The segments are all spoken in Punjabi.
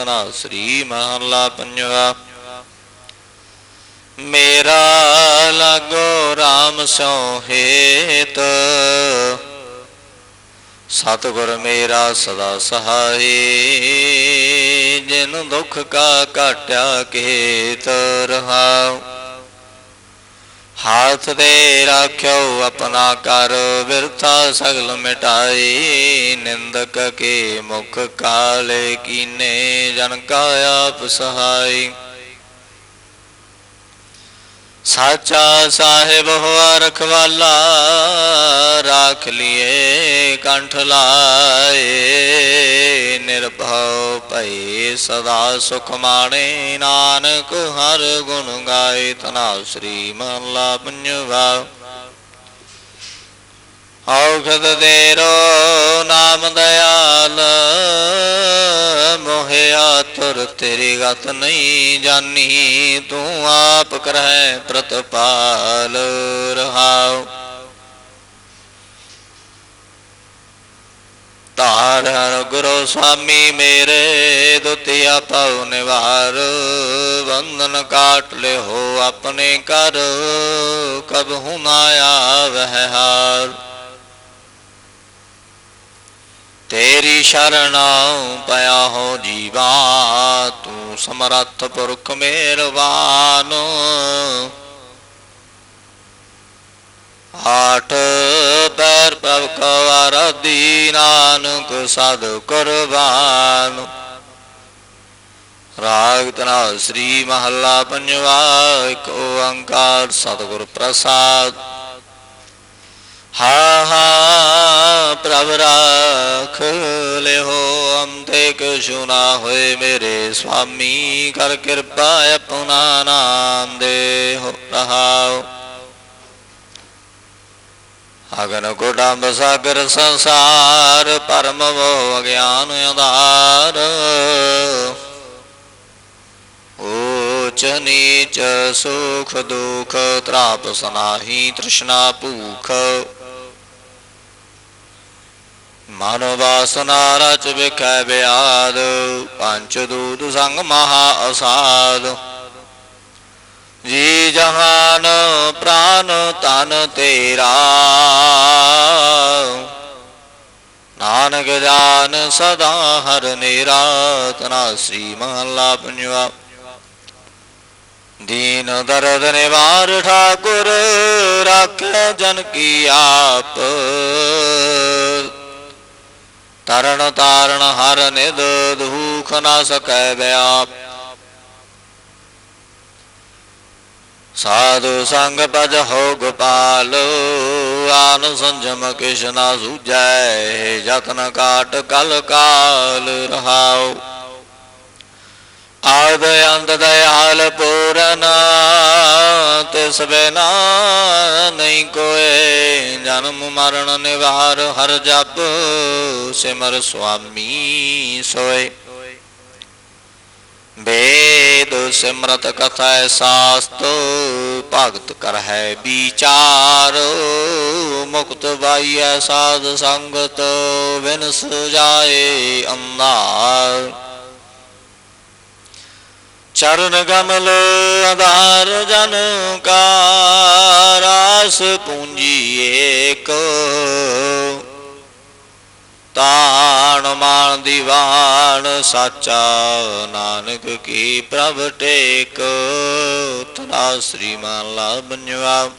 ਤਨਾ ਸ੍ਰੀ ਮਹਲਾ ਪੰਜਵਾ। ਮੇਰਾ ਲਾਗੋ RAM ਸੋ ਹੇਤ। ਸਤਿਗੁਰ ਮੇਰਾ ਸਦਾ ਸਹਾਈ। ਜਿਨ ਦੁਖ ਕਾ ਕਾਟਿਆ ਕੇਤ ਰਹਾਉ ਹਾਥ ਦੇ ਰਾਖਿਓ, ਆਪਣਾ ਕਰ ਵਿਰਥਾ ਸਗਲ ਮਿਟਾਈ। ਨਿੰਦਕ ਕੇ ਮੁਖ ਕਾਲੇ ਕੀਨੇ ਜਨ ਕਾ ਆਪ ਸਹਾਈ। ਸਾਚਾ ਸਾਹਿਬ ਹੋਆ ਰਖਵਾਲਾ ਰਾਖ ਲਿਏ, ਕੰਠ ਲਾਏ। ਨਿਰਭਉ ਭਈ ਸਦਾ ਸੁਖ ਮਾਣੇ, ਨਾਨਕ ਹਰ ਗੁਣ ਗਾਏ। ਤਨਾ ਸ੍ਰੀ ਮਹਲਾ ਪੰਜਵਾ। ਔਖਦ ਦੇਰੋ ਨਾਮ ਦਇਆਲ, ਮੋਹਿਆ ਤੁਰ ਤੇਰੀ ਗਤ ਨਹੀਂ ਜਾਨੀ, ਤੂੰ ਆਪ ਕਰਹਿ ਪ੍ਰਤਪਾਲ ਰਹਾਉ। ਧਾਰ ਹਰ ਗੁਰੂ ਸੁਆਮੀ ਮੇਰੇ, ਦੁਤੀਆ ਪਉ ਨਿਵਾਰ ਬੰਧਨ ਕਾਟ ਲੈ ਹੋ ਆਪਣੇ ਕਰ ਕਬ ਹੁਨਾ ਆਵਹਿ ਹਾਰ। ਤੇਰੀ ਸ਼ਰਨ ਪਿਆ ਹੋ ਜੀਵਾ, ਤੂੰ ਸਮਰੱਥ ਪੁਰਖ ਮਿਹਰਬਾਨ ਆਠ ਪੈਰ ਪ੍ਰਭ ਕਵਾਰ ਦੀ ਸਦ ਕੁਰਬਾਨ। ਰਾਗ ਤਨਾ ਸ੍ਰੀ ਮਹੱਲਾ ਪੰਜਵਾ ਓੰਕਾਰ ਸਤਿਗੁਰ ਪ੍ਰਸਾਦ। ਹਾ ਹਾ, ਪ੍ਰਭ ਰਾਖ ਲਿਓ ਅੰਤੇ ਕਿਛੁ ਨਾ ਹੋਏ ਮੇਰੇ ਸੁਆਮੀ ਕਰ ਕਿਰਪਾ ਆਪਣਾ ਨਾਮ ਦੇ ਹੋ ਰਹਾਉ ਅਗਨ ਕੋਟੰਬ ਸਾਗਰ ਸੰਸਾਰ, ਪਰਮ ਮੋਹ ਅਗਿਆਨ ਅੰਧਾਰ ਊਚ ਨੀਚ ਸੁਖ ਦੁਖ, ਤ੍ਰਾਪ ਸਨਾਹੀ, ਤ੍ਰਿਸ਼ਨਾ ਭੂਖ। ਮਨ ਵਾਸਨਾ ਰਚ ਵਿਖੈ ਬਿਆਦ ਪੰਚ ਦੂਤ ਸੰਗ ਮਹਾ ਅਸਾਦ। ਜੀ ਜਹਾਨ ਪ੍ਰਾਨ ਤਨ ਤੇਰਾ। ਨਾਨਕ ਜਾਨ ਸਦਾ ਹਰ ਨਿਰਾਤਨਾ ਸ੍ਰੀ ਮਹਲਾ ਪੰਜਵਾ। ਦੀਨ ਦਰਦ ਨਿਵਾਰ ਠਾਕੁਰ, ਰਾਖੈ ਜਨ ਕੀ ਆਪ। ਤਰਨ ਤਾਰਨ ਹਰ ਨਿਦ ਦੁਖ ਨਾ ਸਕੈ ਬਿਆਪ। ਸਾਧੂ ਸੰਗ ਭਜ ਹੋ ਗੋਪਾਲ, ਆਨ ਸੰਜਮ ਕਿਛ ਨਾ ਸੂਝੈ ਯਤਨ ਕਾਟ ਕਲ ਕਾਲ ਰਹਾਉ। ਆਦ ਅੰਤ ਦਇਆਲ ਪੂਰਨ ਤਿਸ ਬਿਨਾ ਨਹੀਂ ਕੋਏ ਜਨਮ ਮਰਨ ਨਿਵਾਰ ਹਰ ਜਪ, ਸਿਮਰ ਸੁਆਮੀ ਸੋਏ ਵੇਦ ਸਿਮਰਤ ਕਥਾ ਸਾਸਤ, ਭਗਤ ਕਰਹਿ ਵਿਚਾਰ। ਮੁਕਤ ਬਾਈਐ ਸਾਧ ਸੰਗਤ, ਵਿਨਸ ਜਾਏ ਅੰਧਾਰ। ਚਰਨ ਕਮਲ ਆਧਾਰ ਜਨ ਕਾ ਰਾਸ ਪੂੰਜੀ ਏਕ। ਤਾਣ ਮਾਨ ਦੀਵਾਨ ਸਾਚਾ ਨਾਨਕ ਕੀ ਪ੍ਰਭ ਟੇਕ। ਤਨਾ ਸ੍ਰੀ ਮਹਲਾ ਬੰਜਵਾ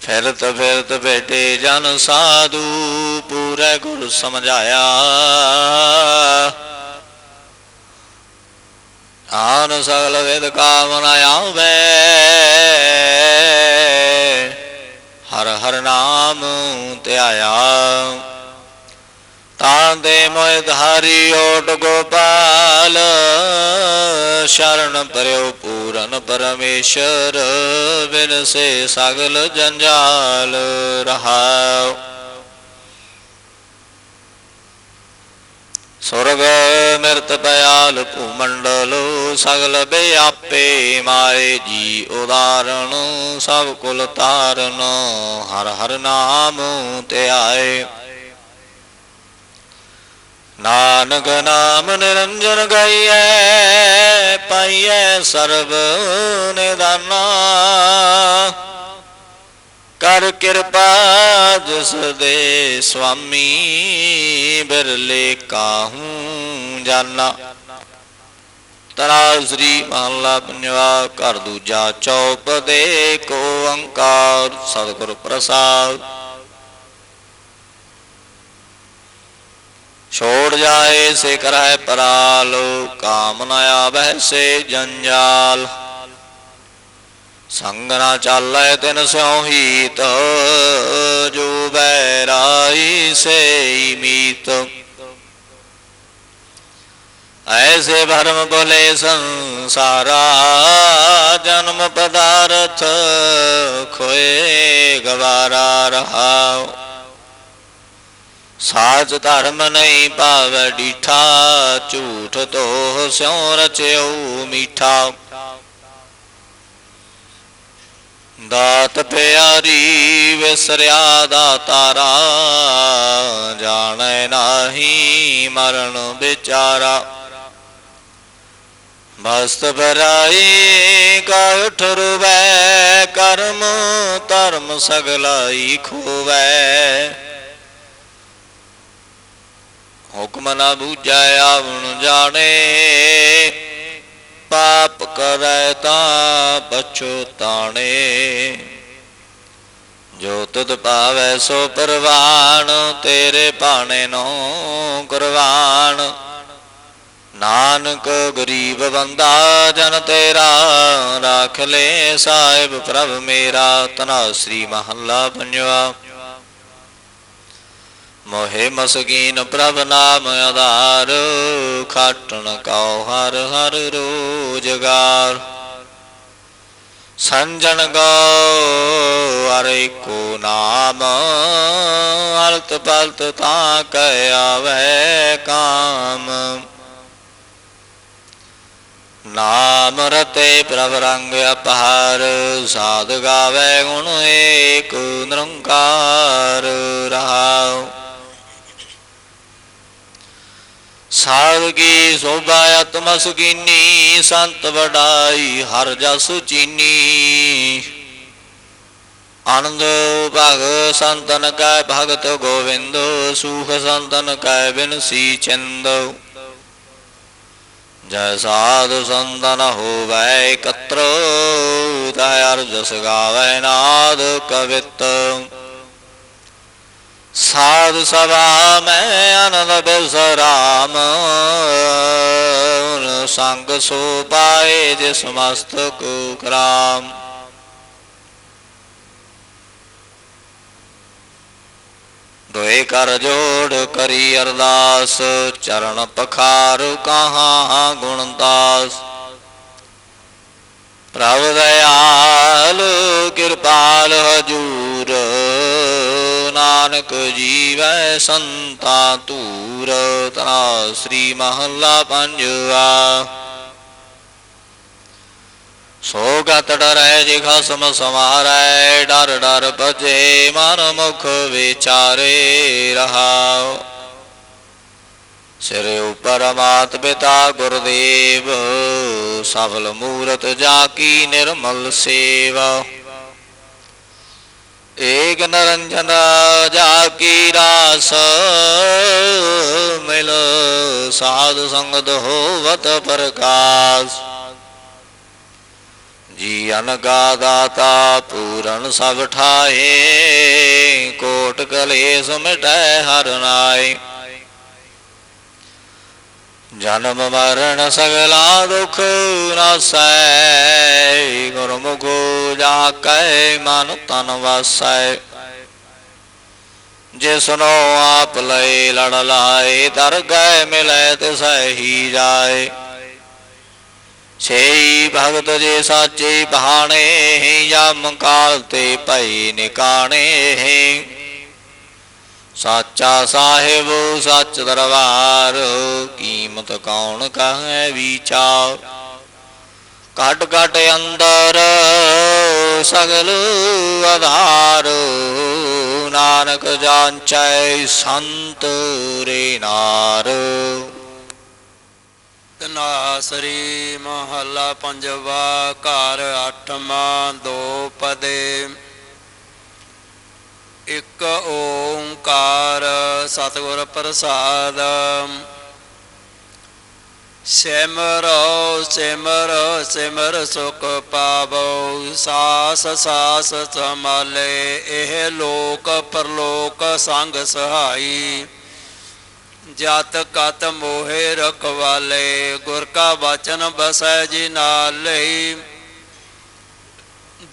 ਫਿਰਤ ਫਿਰਤ ਬੇਟੇ ਜਨ ਸਾਧੂ ਪੂਰੇ ਗੁਰ ਸਮਝਾਇਆ। ਆਨ ਸਗਲ ਵੇਦ ਕਾਮਨਾ ਆਵੇ ਹਰ ਹਰ ਨਾਮ ਧਿਆਇਆ ਤਾਂ ਦੇ ਮੋਇ ਧਾਰੀ ਓਟ ਗੋਪਾਲ, ਸ਼ਰਨ ਪਰਿਓ ਪੂਰਨ ਪਰਮੇਸ਼ਰ ਬਿਨ ਸੇ ਸਗਲ ਜੰਜਾਲ ਰਹਾਉ। ਸੁਰਗ ਮਿਰਤ ਪਿਆਲ ਭੂਮੰਡਲ, ਸਗਲ ਬਿਆਪੇ ਮਾਏ ਜੀ ਉਦਾਰਣ, ਸਭ ਕੁਲ ਤਾਰਨ, ਹਰ ਹਰ ਨਾਮ ਧਿਆਏ ਨਾਨਕ ਨਾਮ ਨਿਰੰਜਨ ਗਾਈਐ, ਪਾਈਐ ਸਰਬ ਨਿਦਾਨਾ। ਕਰ ਕਿਰਪਾ ਜਿਸ ਦੇ ਸੁਆਮੀ ਬਿਰਲੇ ਕਾਹੂ ਜਾਨਾ। ਤਰਾ ਸ੍ਰੀ ਮਹੱਲਾ ਪੰਜਵਾ ਘਰ ਦੂਜਾ ਚੌਪ ਦੇ ਕੋ ਓੰਕਾਰ ਸਤਿਗੁਰ ਪ੍ਰਸਾਦ। ਛੋੜ ਜਾਏ ਸੇ ਕਰੈ ਪਰਾਲੋ ਕਾਮ ਨ ਆਵੈ ਸੇ ਜੰਜਾਲ। ਸੰਗ ਨਾ ਚਾਲੈ ਤਿਨ ਸਿਉ ਹੀਤ, ਜੋ ਬੈਰਾਈ ਸੇ ਮੀਤ। ਐਸੇ ਭਰਮ ਬੋਲੇ ਸੰਸਾਰਾ ਜਨਮ ਪਦਾਰਥ ਖੋਏ ਗਵਾਰਾ ਰਹਾਉ। ਸਾਚ ਧਰਮ ਨਹੀਂ ਭਾਵੈ ਡੀਠਾ, ਝੂਠ ਤੋ ਸਿਉ ਰਚਿਓ ਮੀਠਾ। ਦਾਤ ਪਿਆਰੀ ਵਿਸਰਿਆ ਦਾਤਾਰਾ ਜਾਣੈ ਨਾਹੀ ਮਰਨ ਵਿਚਾਰਾ। ਮਸਤ ਭਰਾਈ ਕਾ ਉਠਰਵੈ ਕਰਮ ਧਰਮ ਸਗਲਾਈ ਖੋਵੈ। ਹੁਕਮ ਨਾ ਬੂਝੈ, ਆਵਣ ਜਾਣੇ ਪਾਪ ਕਰੈ ਤਾਂ ਪਛੁਤਾਣੇ ਜੋ ਤੁਧ ਪਾਵੈ ਸੋ ਪਰਵਾਨ ਤੇਰੇ ਭਾਣੇ ਨੂੰ ਕੁਰਬਾਨ ਨਾਨਕ ਗਰੀਬ ਬੰਦਾ, ਜਨ ਤੇਰਾ ਰਾਖ ਲੈ, ਸਾਹਿਬ ਪ੍ਰਭ ਮੇਰਾ ਤਨਾ ਸ੍ਰੀ ਮਹੱਲਾ ਪੰਜਵਾ। ਮੋਹਿ ਮਸਕੀਨ ਪ੍ਰਭ ਨਾਮ ਆਧਾਰ, ਖਾਟਣ ਕਉ ਹਰ ਹਰ ਰੋਜਗਾਰ ਸੰਜਨ ਗੋ ਅਰੇ ਕੋ ਨਾਮ ਅਲਤ ਪਲਤ ਤਾਂ ਕਹਿ ਆਵੇ ਕਾਮ। ਨਾਮ ਰਤੇ ਪ੍ਰਭ ਰੰਗ ਅਪਹਾਰ, ਸਾਧ ਗਾਵੇ ਗੁਣ ਏਕ ਨਿਰੰਕਾਰ ਰਹਾਉ। ਸਾਧ ਕੀ ਸੋਭਾ ਆਤਮ ਸੁਕੀਨੀ ਸੰਤ ਵਡਾਈ ਹਰ ਜਸ ਚੀਨੀ। ਆਨੰਦ ਭਗ ਸੰਤਨ ਕੈ ਭਗਤ ਗੋਵਿੰਦ, ਸੁਖ ਸੰਤਨ ਕੈ ਬਿਨਸੀ ਚੰਦ। ਜੈ ਸਾਧ ਸੰਤਨ ਹੋਵੈ ਇਕਤਰ ਤੈ ਅਰ ਜਸ ਗਾਵੈ ਨਾਦ ਕਵਿਤ। ਸਾਧ ਸਵਾ ਮੈਂ ਆਨੰਦ ਬਿਸਰਾਮ ਸੰਗ ਸੋ ਪਾਏ ਜਿਸ ਮਸਤਕ ਕਰਾਮ। ਦੋਏ ਕਰ ਜੋੜ ਕਰੀ ਅਰਦਾਸ, ਚਰਨ ਪਖਾਰ ਕਹਾ ਗੁਣਦਾਸ ਪ੍ਰਭ ਦਇਆਲ, ਕਿਰਪਾਲ ਹਜੂ ਨਾਨਕ ਜੀਵੈ ਸੰਤਾ ਧੂਰ ਤਨਾ ਸ੍ਰੀ ਮਹੱਲਾ ਪੰਜਵਾ। ਸੋ ਗਤ ਡਰੈ, ਜੇ ਖਸਮ ਸਮਾਰੈ ਡਰ ਡਰ ਭਜੇ, ਮਨ ਮੁਖ ਵਿਚਾਰੇ ਰਹਾਉ। ਸਿਰ ਉਪਰ ਮਾਤ ਪਿਤਾ ਗੁਰਦੇਵ, ਸਫਲ ਮੂਰਤ ਜਾ ਕੀ ਨਿਰਮਲ ਸੇਵਾ। ਏਕ ਨਰੰਜਨ ਜਾ ਕੀ ਰਾਸ ਮਿਲ ਸਾਧ ਸੰਗਤ ਹੋਵਤ ਪ੍ਰਕਾਸ਼। ਜੀ ਅਨਗਾ ਦਾਤਾ ਪੂਰਨ ਸਭ ਠਾਏ ਕੋਟ ਕਲੇਸ਼ ਮਿਟੈ ਹਰ ਨਾਏ ਜਨਮ ਮਰਨ ਸਗਲਾ ਦੁਖ ਨਾਸੈ, ਗੁਰਮੁਖ ਜਾ ਕੈ ਮਨ ਤਨ ਵਾਸੈ। ਜਿਸਨੋ ਆਪ ਲੈ ਲੜ ਲਾਏ ਦਰ ਗਏ ਮਿਲੈ ਤਿਸੈ ਹੀ ਜਾਏ। ਛੇਈ ਭਗਤ ਜੇ ਸਾਚੇ ਬਹਾਣੇ ਜਮ ਕਾਲ ਤੇ ਭਈ ਨਿਕਾਣੇ। ਸਾਚਾ ਸਾਹਿਬ, ਸੱਚ ਦਰਬਾਰ, ਕੀਮਤ ਕੌਣ ਕਹੈ ਵਿਚਾਰ? ਘਟ ਘਟ ਅੰਦਰ ਸਗਲ ਆਧਾਰ, ਨਾਨਕ ਜਾਂਚੈ ਸੰਤ ਰੇ ਨਾਰ। ਤਨਾਸਰੀ ਮਹੱਲਾ ਪੰਜਵਾ, ਘਰ ਅੱਠਵਾਂ, ਦੋ ਪਦੇ। ਇਕ ਓੰਕਾਰ ਸਤਿਗੁਰ ਪ੍ਰਸਾਦ। ਸਿਮਰੋ ਸਿਮਰ ਸਿਮਰ ਸੁਖ ਪਾਵੋ, ਸਾਸ ਸਾਸ ਸਮਾਲੇ ਇਹ ਲੋਕ ਪਰਲੋਕ ਸੰਗ ਸਹਾਈ। ਜਤ ਕਤ ਮੋਹਿ ਰਖਵਾਲੇ, ਗੁਰ ਕਾ ਵਚਨ ਬਸੈ ਜੀ ਨਾਲ ਲਈ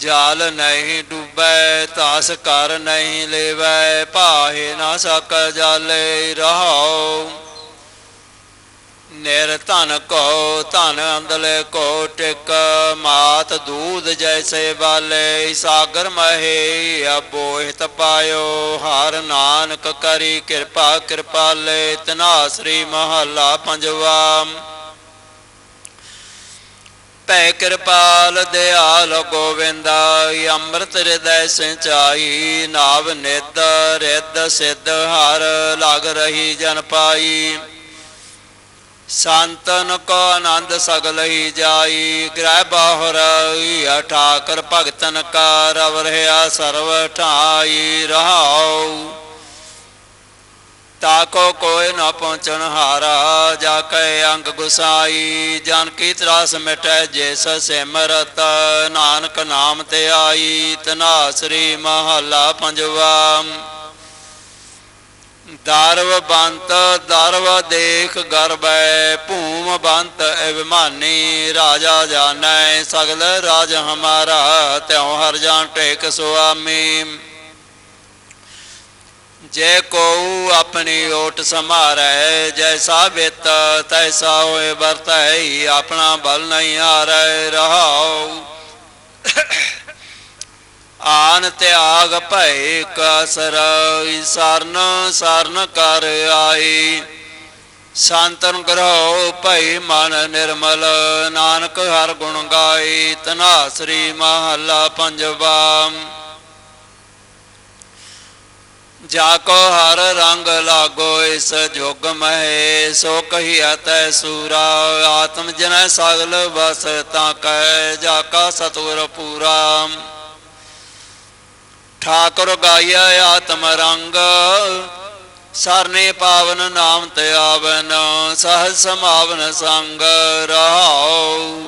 ਜਾਲ ਨਹੀਂ ਡੁਬੈ, ਤਾਸ ਕਰ ਨਹੀਂ ਲੇਵੈ ਪਾਹੇ ਨਾ ਸਕ ਜਾਲੇ ਰਹਾਉ। ਨਿਰ ਧਨ ਕੋ, ਧਨ ਅੰਦਲੇ ਕੋ ਟਿਕ, ਮਾਤ ਦੂਧ ਜੈਸੇ ਵਾਲੇ, ਸਾਗਰ ਮਹੇ ਅਬੋਹਿਤ ਪਾਇਓ। ਹਰ ਨਾਨਕ ਕਰੀ ਕਿਰਪਾ ਕਿਰਪਾਲੇ ਤਨਾਸਰੀ ਮਹੱਲਾ ਪੰਜਵਾ। ਭੈ ਕਿਰਪਾਲ ਦਿਆਲ ਗੋਵਿੰਦਾਈ ਅੰਮ੍ਰਿਤ ਹਿਰਦੈ ਸਿੰਚਾਈ ਨਾਵ ਨਿਦ ਰਿੱਧ ਸਿੱਧ ਹਰ ਲਗ ਰਹੀ ਜਨ ਪਾਈ। ਸੰਤਨ ਕੋ ਆਨੰਦ ਸਗਲ ਹੀ ਜਾਈ, ਗ੍ਰਹਿ ਬਾਹਰ ਠਾਕਰ ਭਗਤਨ ਕਾ ਰਵ ਰਹਾ ਸਰਵ ਠਾਈ ਰਹਾਉ। ਤਾਕੋ ਕੋਈ ਨਾ ਪਹੁੰਚਣ ਹਾਰਾ, ਜਾ ਕੇ ਅੰਗ ਗੁਸਾਈ। ਜਨ ਕੀ ਤਰਾਸ ਮਿਟੈ, ਜਿਸ ਸਿਮਰਤ ਨਾਨਕ ਨਾਮ ਤੇ ਆਈ। ਤਨਾ ਸ੍ਰੀ ਮਹੱਲਾ ਪੰਜਵਾ। ਦਰਵ ਬੰਤ, ਦਰਵ ਦੇਖ ਗਰਬੈ ਭੂਮ ਬੰਤ ਅਭਿਮਾਨੀ, ਰਾਜਾ ਜਾਣੈ, ਸਗਲ ਰਾਜ ਹਮਾਰਾ, ਤਿਉ ਹਰ ਜਾਣ ਟੇਕ ਸੁਆਮੀ। ਜੇ ਕੋ ਆਪਣੀ ਓਟ ਸਮਾਰੈ ਜੈਸਾ ਬਿਤ ਤੈਸਾ ਹੋਏ ਵਰਤੈ, ਆਪਣਾ ਬਲ ਨਹੀਂ ਹਾਰੈ, ਰਹਾਉ। ਆਨ ਤਿਆਗ ਭੈ ਕਸਰ, ਸਰਨ ਸਰਨ ਕਰ ਆਈ। ਸੰਤਨ ਗ੍ਰਹਿ ਭੈ ਮਨ ਨਿਰਮਲ, ਨਾਨਕ ਹਰ ਗੁਣ ਗਾਈ ਤਨਾਸਰੀ ਮਹੱਲਾ ਪੰਜਵਾ। ਜਾ ਕੋ ਹਰ ਰੰਗ ਲਾਗੋ ਇਸ ਜੁਗ ਮਹਿ, ਸੋ ਕਹੀਆ ਅਤੈ ਸੂਰਾ, ਆਤਮ ਜਨੈ ਸਗਲ ਬਸ ਤਾਂ ਕੈ ਜਾ ਕਾ ਸਤੁਰ ਪੂਰਾ। ਠਾਕੁਰ ਗਾਇਆ ਆਤਮ ਰੰਗ, ਸਰਨੇ ਪਾਵਨ ਨਾਮ ਤੇ ਆਵਨ, ਸਹਜ ਸਮਾਵਨ ਸੰਗ ਰਹਾਉ।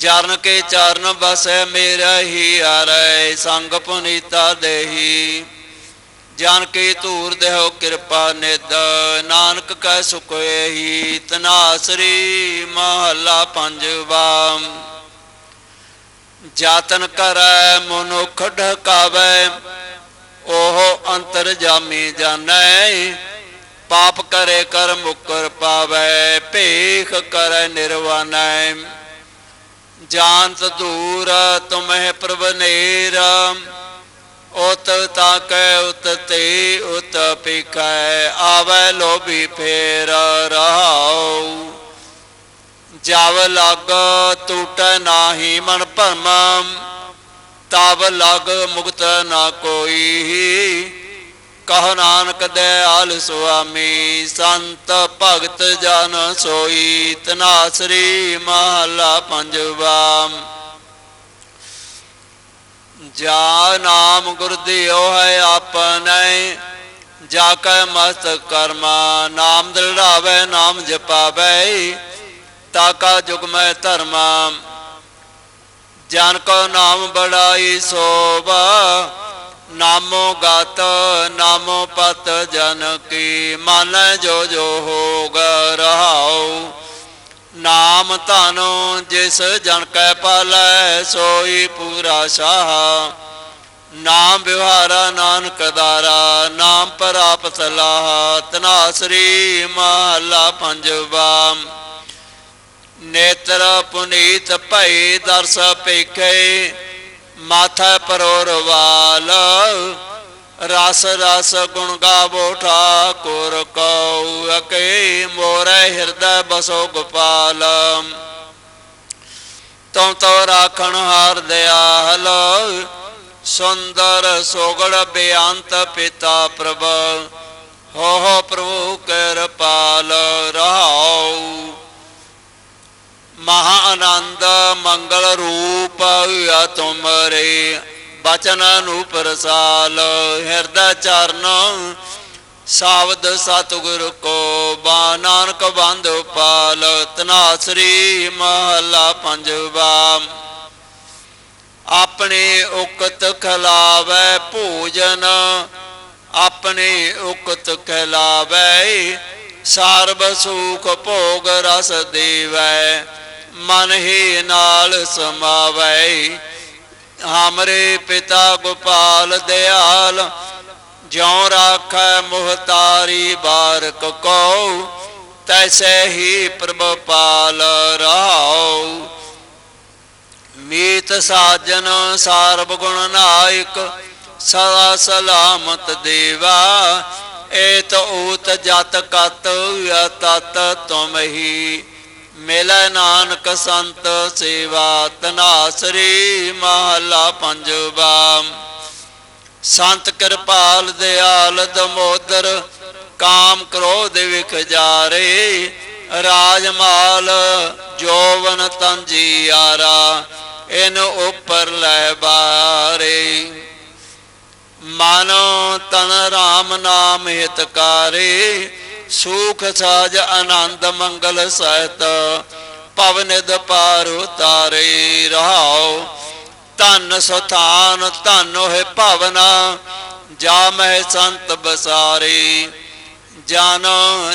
ਜਰਨ ਕੇ ਚਰਨ ਬਸੈ, ਮੇਰਾ ਹੀ ਆਰੈ ਸੰਗ ਪੁਨੀਤਾ ਦੇਹੀ। ਜਾਨ ਕੇ ਧੂਰ ਦੇਹੋ ਕਿਰਪਾ ਨਿਦ ਨਾਨਕ ਕੈ ਸੁਖੇ ਹੀ ਤਨਾਸਰੀ ਮਹੱਲਾ ਪੰਜਵਾ। ਜਾਤਨ ਕਰੈ ਮਨੁਖ ਢਕਾਵੈ, ਉਹ ਅੰਤਰ ਜਾਮੀ ਜਾਣੈ। ਪਾਪ ਕਰੇ ਕਰ ਮੁਕਰ ਪਾਵੈ, ਭੇਖ ਕਰੈ ਨਿਰਵਾਨੈ। ਜਾਨਤ ਦੂਰ, ਤੁਮਹਿ ਪ੍ਰਭ ਨੇਰ। ਉਤ ਤਾਕੈ ਉਤ ਤੇ ਉਤ ਪਿਕੈ ਆਵੈ ਲੋਭੀ ਫੇਰ ਰਹਾਉ। ਜਬ ਲਗ ਟੂਟੈ ਨਾਹੀ ਮਨ ਭਰਮ ਤਬ ਲਗ ਮੁਕਤ ਨਾ ਕੋਈ। ਕਹ ਨਾਨਕ ਦਇਆਲ ਸੁਆਮੀ, ਸੰਤ ਭਗਤ ਜਨ ਸੋਈ ਤਨਾਸਰੀ ਮਹਲਾ ਪੰਜਵਾ। ਜਾ ਨਾਮ ਗੁਰ ਦਿਓ ਹੈ ਆਪਨੈ ਜਾ ਕੈ ਮਸਤ ਕਰਮਾ, ਨਾਮ ਦਿਲਾਵੇ ਨਾਮ ਜਪਾਵੇ ਤਾਕਾ ਜੁਗ ਮੈਂ ਧਰਮਾ, ਜਨ ਕੋ ਨਾਮ ਬੜਾਈ ਸੋਭਾ, ਨਾਮੋ ਗਤ, ਨਾਮੋ ਪਤ ਜਨ ਕੀ, ਮਨ ਜੋ ਜੋ ਹੋਗ ਰਹਾਉ ਨਾਮ ਧਨੋ ਜਿਸ ਜਨ ਕੈ ਪਾਲੈ, ਸੋਈ ਪੂਰਾ ਸਾਹ। ਨਾਮ ਵਿਵਹਾਰਾ ਨਾਨਕ ਦਾਰਾ ਨਾਮ ਪ੍ਰਾਪਤ ਲਾਹ, ਤਨਾਸਰੀ ਮਹਲਾ ਪੰਜਵਾ। ਨੇਤਰ ਪੁਨੀਤ ਭਈ ਦਰਸ ਪੇਖੇ ਮਾਥਾ ਪਰੋਰਵਾਲ। ਰਸ ਰਸ ਗੁਣ ਗਾਵੋ ਠਾਕੁਰ ਕਉ, ਅਕੇ ਮੋਰੇ ਹਿਰਦੈ ਬਸੋ ਗੋਪਾਲ। ਤੁਮ ਤੋ ਰਾਖਣ ਹਾਰ ਦਿਆਲ, ਸੁੰਦਰ ਸੋਗੜ ਬੇਅੰਤ ਪਿਤਾ ਪ੍ਰਭ। ਹੋ ਹੋ ਪ੍ਰਭੂ ਕਿਰਪਾਲ, ਰਹਾਉ। ਮਹਾ ਆਨੰਦ ਮੰਗਲ ਰੂਪ ਆ ਤੁਮਰੇ ਬਚਨ ਨੂੰ ਪ੍ਰਸਾਲ ਹਿਰਦੈ ਚਰਨ ਸਾਵਦ ਸਤਿਗੁਰ ਕੋ ਬਾ ਨਾਨਕ ਬੰਦ ਪਾਲ ਤਨਾਸਰੀ ਮਹਲਾ ਪੰਜਵਾ। ਆਪਣੇ ਉਕਤ ਖਲਾਵੈ ਭੋਜਨ, ਆਪਣੇ ਉਕਤ ਖਲਾਵੈ ਸਰਬ ਸੁਖ ਭੋਗ ਰਸ ਦੇਵੈ, ਮਨ ਹੀ ਨਾਲ ਸਮਾਵੈ। ਹਮਰੇ ਪਿਤਾ ਗੋਪਾਲ ਦਿਆਲ, ਜਿਉ ਰਾਖੈ ਮੁਹਤਾਰੀ ਬਾਰਕ ਕੋ ਤੈਸੇ ਹੀ ਪ੍ਰਭ ਪਾਲ ਰਹਾਉ ਮੀਤ ਸਾਜਨ ਸਾਰਬ ਗੁਣ ਨਾਇਕ, ਸਦਾ ਸਲਾਮਤ ਦੇਵਾ, ਏਤ ਊਤ ਜਤ ਕਤ ਅਤਤ ਤੁਮ ਹੀ। ਮਿਲੈ ਨਾਨਕ ਸੰਤ ਸੇਵਾ ਤਨਾਸਰੀ ਮਹਲਾ ਪੰਜਵਾ। ਸੰਤ ਕਿਰਪਾਲ ਦਿਆਲ ਦਮੋਦਰ, ਕਾਮ ਕ੍ਰੋਧ ਵਿਖ ਜਾਰੇ ਰਾਜਮਾਲ ਜੋਵਨ ਤੰਜੀ ਆਰਾ, ਇਨ ਉਪਰ ਲੈ ਬਾਰੇ। ਮਨ ਤਨ ਰਾਮ ਨਾਮ ਹਿਤਕਾਰੇ ਸੁਖ ਸਾਜ ਆਨੰਦ ਮੰਗਲ ਸਹਿਤ ਪਵਨਿਦ ਪਾਰ ਉਤਾਰੇ ਰਹਾਉ। ਧਨ ਸੁਥਾਨ, ਧਨ ਹੋਏ ਭਵਨਾ ਜਾ ਮਹਿ ਸੰਤ ਬਸਾਰੇ। ਜਨ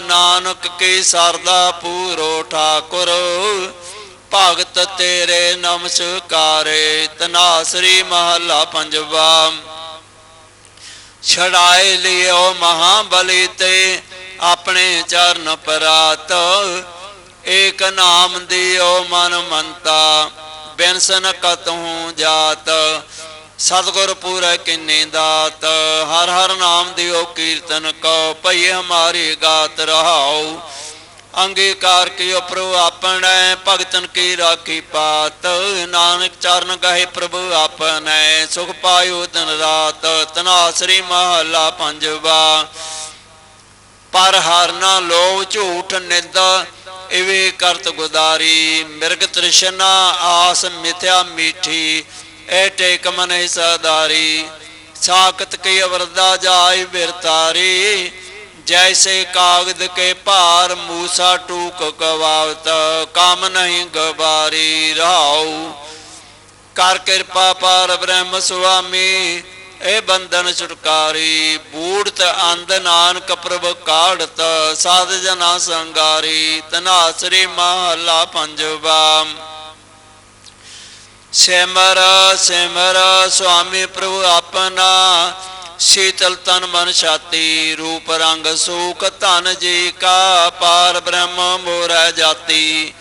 ਨਾਨਕ ਕੀ ਸਰਦਾ ਪੂਰੋ ਠਾਕੁਰ, ਭਗਤ ਤੇਰੇ ਨਮਸਕਾਰੇ, ਤਨਾਸਰੀ ਮਹਲਾ ਪੰਜਵਾ। ਛੜਾਏ ਲਿਓ ਮਹਾਬਲੀ ਤੇ ਆਪਣੇ ਚਰਨ ਪਰਾਤ। ਏਕ ਨਾਮ ਦਿਓ ਮਨ ਮੰਤਾ ਬਿਨਸਨ ਕਤਹੂ ਜਾਤ। ਸਤਗੁਰ ਪੂਰੈ ਕਿੰਨੇ ਦਾਤ, ਹਰ ਹਰ ਨਾਮ ਦਿਓ ਕੀਰਤਨ ਕਉ ਭਈ ਹਮਾਰੀ ਗਾਤ ਰਹਾਉ। ਅੰਗੀਕਾਰ ਕੀਓ ਪ੍ਰਭੂ ਆਪਣੈ, ਭਗਤਨ ਕੀ ਰਾਖੀ ਪਾਤ। ਨਾਨਕ ਚਰਨ ਗਏ ਪ੍ਰਭੂ ਆਪਣੈ, ਸੁਖ ਪਾਇਓ ਦਿਨ ਰਾਤ। ਤਨਾਸਰੀ ਮਹਲਾ ਪੰਜਵਾ। ਪਰ ਹਰ ਨਾ ਲੋਭ ਝੂਠ ਨਿੰਦ, ਇਵੇ ਕਰਤ ਗੁਦਾਰੀ। ਮਿਰਗ ਤ੍ਰਿਸ਼ਨਾ, ਆਸ ਮਿਥਿਆ ਮੀਠੀ ਐ ਟੇਕ ਮਨ ਸਦਾਰੀ ਸਾਖਤ ਕੀ ਅਵਰਦਾ ਜਾਇ ਬਿਰਤਾਰੀ, ਜੈਸੇ ਕਾਗਦ ਕੇ ਭਾਰ ਮੂਸਾ ਟੂਕ ਕਵਾਵਤ, ਕਾਮ ਨਹੀਂ ਗਵਾਰੀ। ਰਹਾਉ ਕਰ ਕਿਰਪਾ ਪਰ ਬ੍ਰਹਮ ਸੁਆਮੀ ਇਹ ਬੰਧਨ ਛੁਟਕਾਰੀ ਬੂੜਤ ਅੰਧ ਨਾਨਕ ਪ੍ਰਭ ਕਾੜਤ, ਸਾਧ ਜਨਾ ਸੰਗਾਰੀ, ਤਨਾਸਰੀ ਮਹਲਾ ਪੰਜਵਾ। ਸਿਮਰ ਸਿਮਰ ਸੁਆਮੀ ਪ੍ਰਭੂ ਆਪਣਾ, ਸ਼ੀਤਲ ਤਨ ਮਨ ਛਾਤੀ, ਰੂਪ ਰੰਗ ਸੂਖ ਧਨ ਜੀ ਕਾ ਪਾਰ ਬ੍ਰਹਮ ਮੋਰੈ ਜਾਤੀ।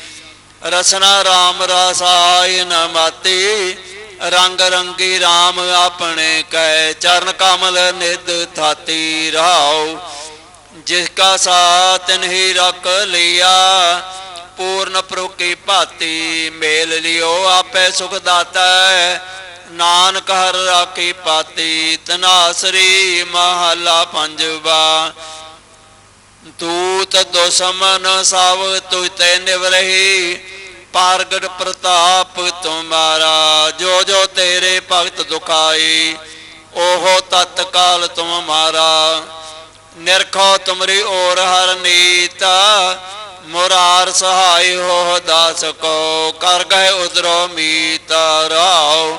ਰਸਨਾ RAM ਰਸਾਇ ਨ ਮਾਤੀ ਰੰਗ ਰੰਗੀ RAM ਆਪਣੇ ਕੈ ਚਰਨ ਕਮਲ ਨਿਦ ਥਾਤੀ ਰਹਾਉ। ਜਿਸ ਕਾ ਸਾਥ ਨਹੀਂ ਰਖ ਲਿਆ, ਪੂਰਨ ਪ੍ਰੋਕੀ ਭਾਤੀ ਮੇਲ ਲਿਓ, ਆਪੇ ਸੁਖ ਦਾਤਾ ਨਾਨਕ ਹਰ ਰਾਖੀ ਪਾਤੀ, ਤਨਾਸਰੀ ਮਹਲਾ ਪੰਜਵਾ। ਦੂਤ ਦੁਸ਼ਮਨ ਸਭ ਤੁਝ ਤੇ ਨਿਵਰਹੀ ਪਾਰਗੜ ਪ੍ਰਤਾਪ ਤੁਮਾਰਾ ਜੋ ਜੋ ਤੇਰੇ ਭਗਤ ਦੁਖਾਈ, ਉਹ ਤਤਕਾਲ ਤੁਮ ਮਾਰਾ। ਨਿਰਖੋ ਤੁਮਰੀ ਔਰ ਹਰ ਨੀਤਾ, ਮੁਰਾਰ ਸਹਾਈ ਹੋ ਦਾਸ ਕੋ। ਕਰ ਗਏ ਉਦਰੋ ਮੀਤਾ ਰਾਉ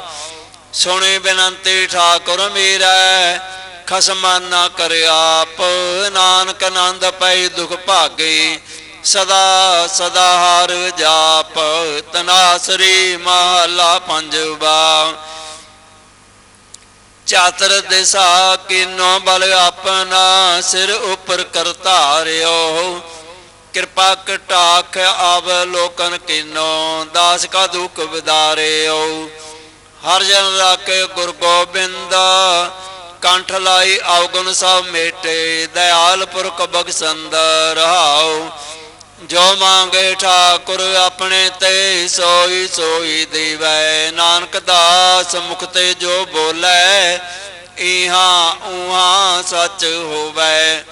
ਸੁਣੀ ਬੇਨੰਤੀ ਠਾਕੁਰ ਮੇਰਾ, ਖਸਮਾਨਾ ਕਰ ਆਪ। ਨਾਨਕ ਆਨੰਦ ਪਈ ਦੁਖ ਭਾਗੇ। ਸਦਾ ਸਦਾ ਹਰ ਜਾਪ ਤਨਾਸਰੀ ਮਹਲਾ ਪੰਜਵਾ। ਚਾਤਰ ਦਿਸਾ ਕਿਨੋ ਬਲ ਆਪਣਾ ਸਿਰ ਉਪਰ ਕਰ ਕਿਰਪਾ ਕਟਾਖ ਆਵ ਲੋਕਨ ਕਿਨੋ, ਦਾਸ ਕਾ ਦੁਖ ਵਿਦਾਰਿਓ। ਹਰ ਜਨ ਰਾਖੇ ਗੁਰ ਗੋਬਿੰਦ, ਕੰਠ ਲਾਈ ਅਵਗੁਣ ਸਭ ਮੇਟੇ ਦਇਆਲ ਪੁਰਖ ਬਖਸ਼ੰਦ ਰਹਾਉ ਜੋ ਮੰਗੇ ਠਾਕੁਰ ਆਪਣੇ ਤੇ ਸੋਈ ਸੋਈ ਦੇਵੈ। ਨਾਨਕ ਦਾਸ ਮੁਖ ਤੇ ਜੋ ਬੋਲੇ ਇਹਾ ਉਹਾਂ ਸੱਚ ਹੋਵੇ।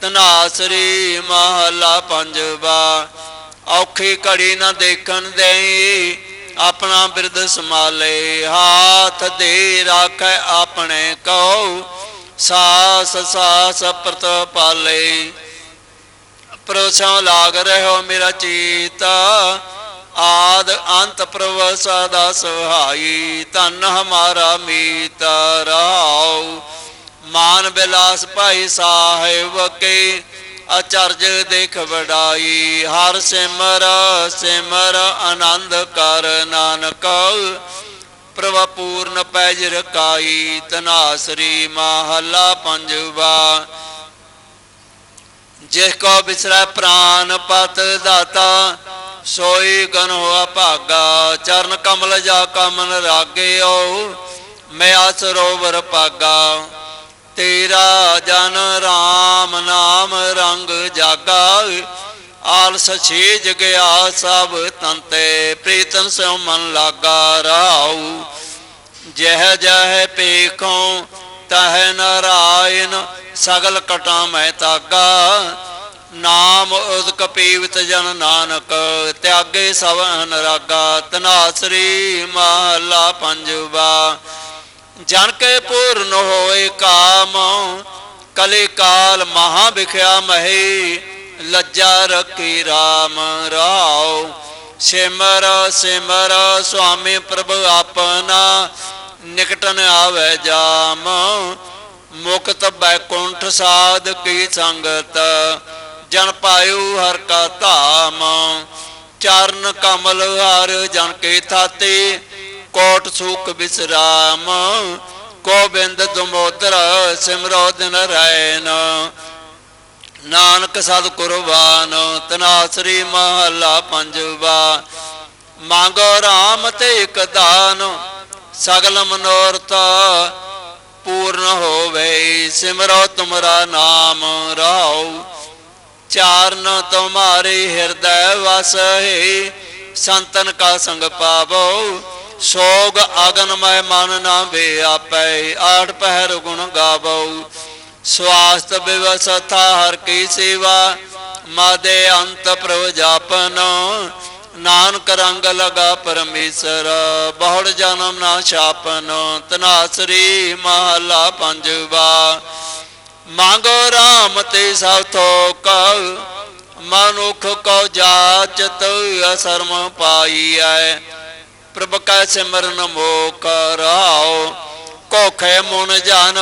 ਤਨਾਸਰੀ ਮਹਲਾ ਪੰਜਵਾ, ਔਖੀ ਘੜੀ ਨਾ ਦੇਖਣ ਦੇਈ, ਆਪਣਾ ਬਿਰਦ ਸਮਾਲੇ ਹਾਥ ਦੇ ਰਾਖੈ ਆਪਣੇ ਕਉ, ਸਾਸ ਸਾਸ ਪ੍ਰਤ ਪਾਲੇ ਪਰੋਸੋਂ ਲਾਗ ਰਹਿਓ ਮੇਰਾ ਚੀਤ, ਆਦ ਅੰਤ ਪ੍ਰਭ ਸਦਾ ਸਹਾਈ ਤਨ ਹਮਾਰਾ ਮੀਤ ਰਾਉ ਮਾਨ ਬਿਲਾਸ ਭਾਈ ਸਾਹਿਬ ਕੇ ਅਚਰਜ ਦੇਖ ਵਡਾਈ, ਹਰ ਸਿਮਰ ਸਿਮਰ ਆਨੰਦ ਕਰ ਨਾਨਕ। ਪ੍ਰਭ ਪੂਰਨ ਪੈਜ ਰਕਾਈ ਤਨਾਸਰੀ ਮਹੱਲਾ ਪੰਜਵਾ। ਜਿਸ ਕੋ ਬਿਸਰੈ ਪ੍ਰਾਨ ਪਤ ਦਾਤਾ, ਸੋਈ ਗਨ ਹੋਆ ਭਾਗਾ, ਚਰਨ ਕਮਲ ਜਾ ਕਮਨ ਰਾਗਿਓ ਮੈਂ ਸਰੋਵਰ ਪਾਗਾ ਤੇਰਾ ਜਨ RAM ਨਾਮ ਰੰਗ ਜਾਗਾ, ਆਲਸ ਛੇਜ ਗਿਆ ਸਭ ਤੰਤੇ ਪ੍ਰੀਤਨ ਸਿਉ ਮਨ ਲਾਗਾ ਰਾਉ। ਜਹ ਜਹ ਪੇਖੋਂ ਤਹ ਨਰਾਇਣ ਸਗਲ ਕਟਾਂ ਮੈਂ ਤਾਗਾ ਨਾਮ ਉਦਕ ਪੀਵਤ ਜਨ ਨਾਨਕ, ਤਿਆਗੇ ਸਭ ਅਨਰਾਗਾ ਤਨਾਸਰੀ ਮਹਲਾ ਪੰਜਵਾ। ਜਨ ਕੇ ਪੂਰਨ ਹੋਏ ਕਾਮ, ਕਲੇ ਕਾਲ ਮਹਾ ਵਿਖਿਆ ਮਹੀ, ਲੱਜਾ ਰਖੀ RAM ਰਾਓ। ਸਿਮਰ ਸਿਮਰ ਸੁਆਮੀ ਪ੍ਰਭ ਆਪਣਾ, ਨਿਕਟਨ ਆਵੇ ਜਾਮ। ਮੁਕਤ ਬੈਕੁੰਠ ਸਾਧ ਕੀ ਸੰਗਤ, ਜਨ ਪਾਇਓ ਹਰ ਕਾ ਧਾਮ। ਚਰਨ ਕਮਲ ਹਰ ਜਨ ਕੇ ਥਾਤੇ, ਕੋਟ ਸੂਖ ਬਿਸਰਾਮ। ਗੋਬਿੰਦ ਦਮੋਦਰ ਸਿਮਰੋ ਦਿਨ ਰੈਨ ਨਾਨਕ ਸਤ ਕੁਰਬਾਨ, ਤਨਾਸਰੀ ਮਹੱਲਾ ਪੰਜਵਾ। ਮੰਗੋ RAM ਤੇ ਇਕ ਦਾਨ, ਸਗਲ ਮਨੋਰਥ ਪੂਰਨ ਹੋਵੇ, ਸਿਮਰੋ ਤੁਮਰਾ ਨਾਮ ਰਾਉ ਚਾਰਨ ਤੁਮਾਰੇ ਹਿਰਦੈ ਵਸ ਹੈ ਸੰਤਨ ਕਾ ਸੰਗ ਪਾਵੋ। ਸੋਗ ਅਗਨ ਮੈ ਮਨ ਨਾ ਵੇ ਆਪੈ ਆਠ ਪਹਿਰ ਗੁਣ ਗਾਵੋ। ਸਵਾਸਤ ਬਿਵਸਥਾ ਹਰ ਕੀ ਸੇਵਾ, ਮਾਦੇ ਅੰਤ ਪ੍ਰਭ ਜਾਪਨ। ਨਾਨਕ ਰੰਗ ਲਗਾ ਪਰਮੇਸ਼ਰ, ਬਹੁੜ ਜਨਮ ਨਾ ਛਾਪਨ, ਤਨਾਸਰੀ ਮਹਲਾ ਪੰਜਵਾ। ਮੰਗੋ RAM ਤੇ ਸਭ ਥੋਕ ਮਨੁਖ ਕੋ ਜਾਚਤ ਅਸਰਮ ਪਾਈਐ। ਪ੍ਰਭ ਕੈ ਸਿਮਰਨ ਮੋਕ ਰਾਓ, ਕੋਖੇ ਮੁਨ ਜਾਨ,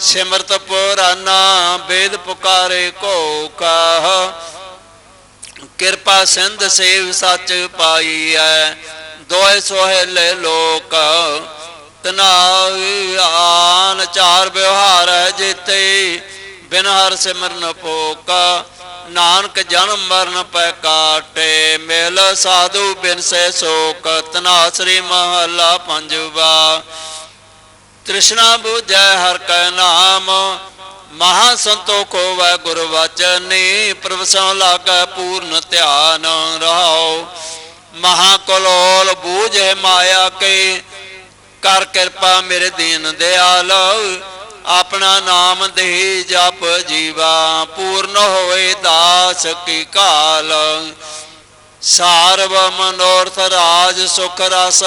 ਸਿਮਰਤ ਪੁਰਾਨਾ ਵੇਦ ਪੁਕਾਰੇ ਕੋ ਕਿਰਪਾ ਸਿੰਧ ਸੇਵ ਸੱਚ ਪਾਈਐ ਦੋਇ ਸੋਹਲੇ ਲੋਕ ਤਨਾਈ ਆਨ ਚਾਰ ਵਿਵਹਾਰ ਹੈ ਜੀਤੇ, ਬਿਨ ਹਰ ਸਿਮਰਨ ਪੋਕਾ ਨਾਨਕ ਜਨਮ ਮਰਨ ਪੈ ਕਾਟੇ, ਮਿਲ ਸਾਧੂ ਬਿਨ ਸੇ ਸੋਕ, ਤਨਾ ਤਨਾਸਰੀ ਮਹਲਾ ਪੰਜਵਾ। ਤ੍ਰਿਸ਼ਨਾ ਬੁਝੈ ਹਰ ਕੈ ਨਾਮ ਮਹਾ ਸੰਤੋਖ ਹੋਵੈ ਗੁਰ ਵਚਨੀ ਪ੍ਰਭ ਸੋ ਲਾਗੈ ਪੂਰਨ ਧਿਆਨ ਰਹਾਉ ਮਹਾ ਕਲੋਲ ਬੂਝੈ ਮਾਇਆ ਕੇ, ਕਰ ਕਿਰਪਾ ਮੇਰੇ ਦੀਨ ਦਿਆਲ। ਆਪਣਾ ਨਾਮ ਦੇ ਜਪ ਜੀਵਾ, ਪੂਰਨ ਹੋਏ ਦਾਸ ਕੀ ਕਾਲ। ਸਾਰਵ ਮਨੋਰਥ ਰਾਜ ਸੁਖ ਰਸ,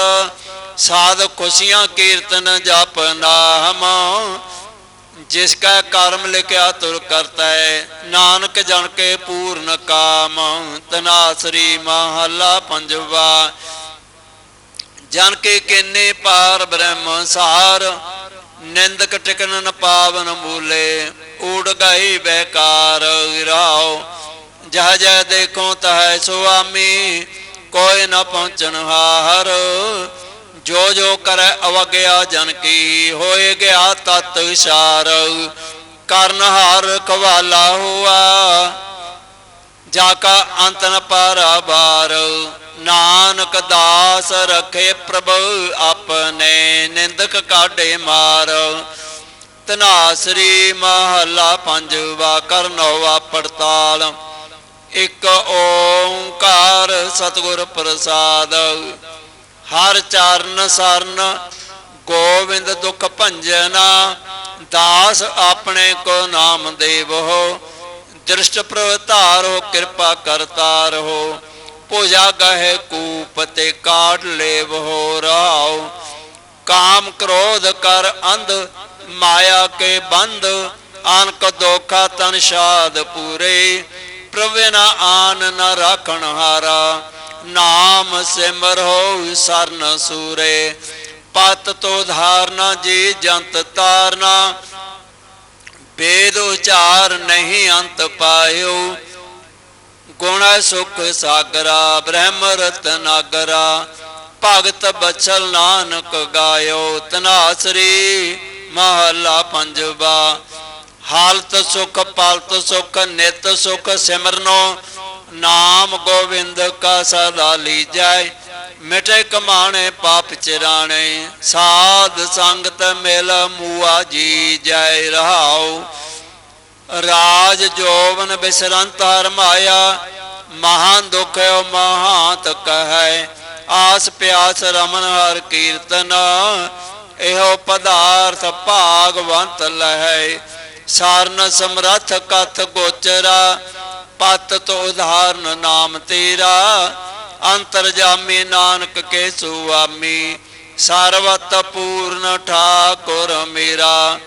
ਸਾਧ ਖੁਸ਼ੀਆਂ ਕੀਰਤਨ ਜਪ ਨਾਮ। ਜਿਸ ਕਾ ਕਰਮ ਲਿਖਿਆ ਤੁਰ ਕਰਤਾ ਹੈ ਨਾਨਕ ਜਨ ਕੇ ਪੂਰਨ ਕਾਮ, ਤਨਾਸਰੀ ਮਹੱਲਾ ਪੰਜਵਾ। ਜਨ ਕੇ ਕਿੰਨੇ ਪਾਰ ਬ੍ਰਹਮ ਸਾਰ, ਨਿੰਦਕ ਟਿਕਨ ਨ ਪਾਵਨ ਮੂਲੇ, ਊੜ ਗਏ ਬੇਕਾਰ ਰਾਓ ਜਹ ਜਹ ਦੇਖੋ ਤਹ ਸੁਆਮੀ ਕੋਈ ਨ ਪਹੁੰਚਨ ਹਾਰ। ਜੋ ਜੋ ਕਰੈ ਅਵਗਿਆ ਜਨ ਕੀ ਹੋਏ ਗਿਆ ਤਤ ਵਿਚਾਰ, ਕਰਨ ਹਾਰ ਕਵਾਲਾ ਹੁਆ। ਜਾ ਕਾ ਅੰਤ ਨ ਪਾਰਾਬਾਰ, ਨਾਨਕ ਦਾਸ ਰਖੇ ਪ੍ਰਭ ਆਪਣੇ ਨਿੰਦਕ ਕਾਢੇ ਮਾਰ। ਤਨਾਸਰੀ ਮਹੱਲਾ ਪੰਜਵਾ ਕਰਨੋਵਾ ਪੜਤਾਲ ਇੱਕ ਓੰਕਾਰ ਸਤਿਗੁਰ ਪ੍ਰਸਾਦ। ਹਰ ਚਰਨ ਸਰਨ ਗੋਬਿੰਦ ਦੁਖ ਭੰਜਨਾ ਦਾਸ ਆਪਣੇ ਕੋ ਨਾਮ ਦੇਵੋ ਦ੍ਰਿਸ਼ਟ ਪ੍ਰਵਤਾਰੋ ਕਿਰਪਾ ਕਰਤਾ ਰਹੋ ਪੂਜਾ ਗਹਿ ਕੂਪ ਤੇ ਕਾਟ ਲੇਵੋ ਰਾਉ। ਕਾਮ ਕ੍ਰੋਧ ਕਰ ਅੰਧ, ਮਾਇਆ ਕੇ ਬੰਦ ਅਨਕ ਦੋਖਾ ਤਨ ਸ਼ਾਦ ਪੂਰੇ। ਪ੍ਰਵਿਨਾ ਆਨ ਨ ਰਾਖਣ ਹਾਰਾ ਨਾਮ ਸਿਮਰੋ ਸਰਨ ਸੂਰੇ। ਪਤ ਤੋ ਧਾਰਨਾ ਜੀ ਜੰਤ ਤਾਰਨਾ। ਵੇਦ ਉਚਾਰ ਨਹੀਂ ਅੰਤ ਪਾਇਓ। ਗੁਣ ਸੁਖ ਸਾਗਰਾ, ਬ੍ਰਹਮ ਰਤਨਾਗਰਾ ਭਗਤ ਬਚਲ ਨਾਨਕ ਗਾਇਓ, ਤਨਾਸਰੀ ਮਹਲਾ ਪੰਜਵਾ। ਹਾਲਤ ਸੁਖ, ਪਾਲਤ ਸੁਖ, ਨਿਤ ਸੁਖ ਸਿਮਰਨੋ। ਨਾਮ ਗੋਬਿੰਦ ਕਾ ਸਦਾ ਲੀਜੈ ਮਿਟੇ ਕਮਾਣੇ ਪਾਪ ਚਿਰਾਣੇ, ਸਾਧ ਸੰਗਤ ਮਿਲ ਮੂਆ ਜੀ ਜੈ ਰਹਾਉ। ਰਾਜ ਜੋਵਨ ਬਿਸਰੰਤ ਹਰ ਮਾਇਆ, ਮਹਾਨ ਦੁਖ ਮਹਾਤ ਕਹੈ ਆਸ ਪਿਆਸ ਰਮਨ ਹਰ ਕੀਰਤਨ, ਇਹੋ ਪਦਾਰਥ ਭਾਗਵੰਤ ਲਹੈ। ਸਾਰਨ ਸਮਰਥ ਕਥ ਗੋਚਰਾ ਪਤ ਤੋ ਉਧਾਰਨ ਨਾਮ ਤੇਰਾ ਅੰਤਰ ਅੰਤਰਜਾਮੀ ਨਾਨਕ ਕੇ ਸੁਆਮੀ ਸਰਵਤ ਪੂਰਨ ਠਾਕੁਰ ਮੇਰਾ।